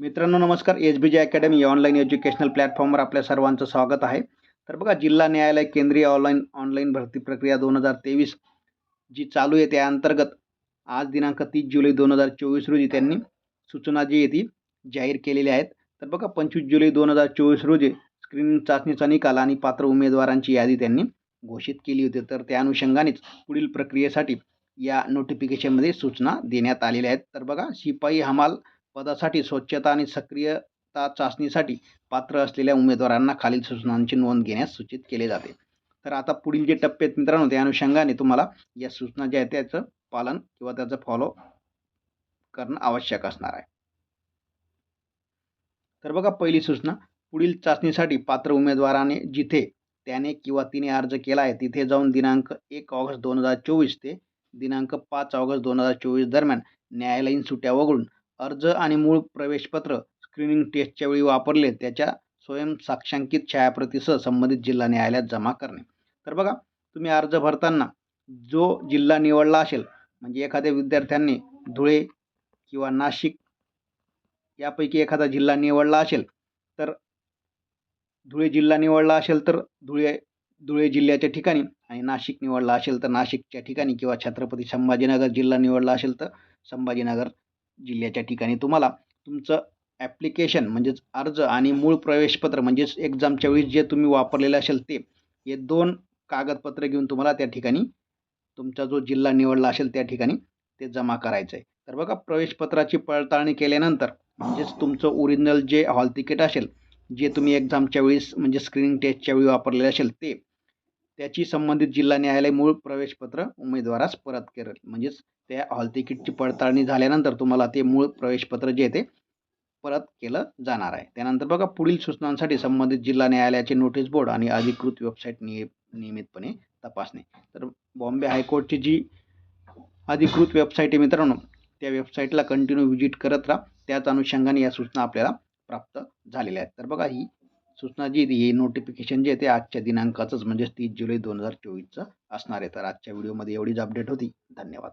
मित्रांनो नमस्कार. H B J academy online educational प्लॅटफॉर्मवर आपल्या सर्वांचं स्वागत आहे. तर बघा जिल्हा न्यायालय केंद्रीय ऑनलाईन ऑनलाईन भरती प्रक्रिया दोन हजार तेवीस जी चालू आहे त्या अंतर्गत आज दिनांक तीस जुलै दोन हजार चोवीस रोजी त्यांनी सूचना जी आहे ती जाहीर केलेल्या आहेत. तर बघा पंचवीस जुलै दोन हजार चोवीस रोजी स्क्रीनिंग चाचणीचा निकाल आणि पात्र उमेदवारांची यादी त्यांनी घोषित केली होती. तर त्या अनुषंगानेच पुढील प्रक्रियेसाठी या नोटिफिकेशनमध्ये सूचना देण्यात आलेल्या आहेत. तर बघा शिपाई हमाल पदासाठी स्वच्छता आणि सक्रियता चाचणीसाठी पात्र असलेल्या उमेदवारांना खालील सूचनांची नोंद घेण्यास सूचित केले जाते. तर आता पुढील जे टप्पे आहेत मित्रांनो त्या अनुषंगाने तुम्हाला या सूचना ज्या आहेत त्याचं पालन किंवा त्याचं फॉलो करणं आवश्यक असणार आहे. तर बघा पहिली सूचना पुढील चाचणीसाठी पात्र उमेदवाराने जिथे त्याने किंवा तिने अर्ज केला आहे तिथे जाऊन दिनांक एक ऑगस्ट दोन हजार चोवीस ते दिनांक पाच ऑगस्ट दोन हजार चोवीस दरम्यान न्यायालयीन सुट्या वगळून अर्ज आणि मूळ प्रवेशपत्र स्क्रीनिंग टेस्टच्या वेळी वापरले त्याच्या स्वयंसाक्षांकित छायाप्रतीसह संबंधित जिल्हा न्यायालयात जमा करणे. तर बघा तुम्ही अर्ज भरताना जो जिल्हा निवडला असेल म्हणजे एखाद्या विद्यार्थ्यांनी धुळे किंवा नाशिक यापैकी एखादा जिल्हा निवडला असेल तर धुळे जिल्हा निवडला असेल तर धुळे धुळे जिल्ह्याच्या ठिकाणी आणि नाशिक निवडला असेल तर नाशिकच्या ठिकाणी किंवा छत्रपती संभाजीनगर जिल्हा निवडला असेल तर संभाजीनगर जिल्ह्याच्या ठिकाणी तुम्हाला तुमचं ॲप्लिकेशन म्हणजेच अर्ज आणि मूळ प्रवेशपत्र म्हणजेच एक्झामच्या वेळी जे तुम्ही वापरलेलं असेल ते हे दोन कागदपत्र घेऊन तुम्हाला त्या ठिकाणी तुमचा जो जिल्हा निवडला असेल त्या ठिकाणी ते जमा करायचं आहे. तर बघा प्रवेशपत्राची पडताळणी केल्यानंतर म्हणजेच तुमचं ओरिजिनल जे हॉल तिकीट असेल जे तुम्ही एक्झामच्या वेळेस म्हणजे स्क्रीनिंग टेस्टच्या वेळी वापरलेले असेल ते त्याची संबंधित जिल्हा न्यायालय मूळ प्रवेशपत्र उमेदवारास परत करेल म्हणजेच त्या हॉल तिकीटची पडताळणी झाल्यानंतर तुम्हाला ते मूळ प्रवेशपत्र जे आहे ते परत केलं जाणार आहे. त्यानंतर बघा पुढील सूचनांसाठी संबंधित जिल्हा न्यायालयाचे नोटीस बोर्ड आणि अधिकृत वेबसाईट निय नियमितपणे तपासणे. तर बॉम्बे हायकोर्टची जी अधिकृत वेबसाईट आहे मित्रांनो त्या वेबसाईटला कंटिन्यू व्हिजिट करत राहा. त्याच अनुषंगाने या सूचना आपल्याला प्राप्त झालेल्या आहेत. तर बघा ही सूचना जी ही नोटिफिकेशन जे आहे ते आजच्या दिनांकाचंच म्हणजे तीस जुलै दोन हजार चोवीसचं असणार आहे. तर आजच्या व्हिडिओमध्ये एवढीच अपडेट होती. धन्यवाद.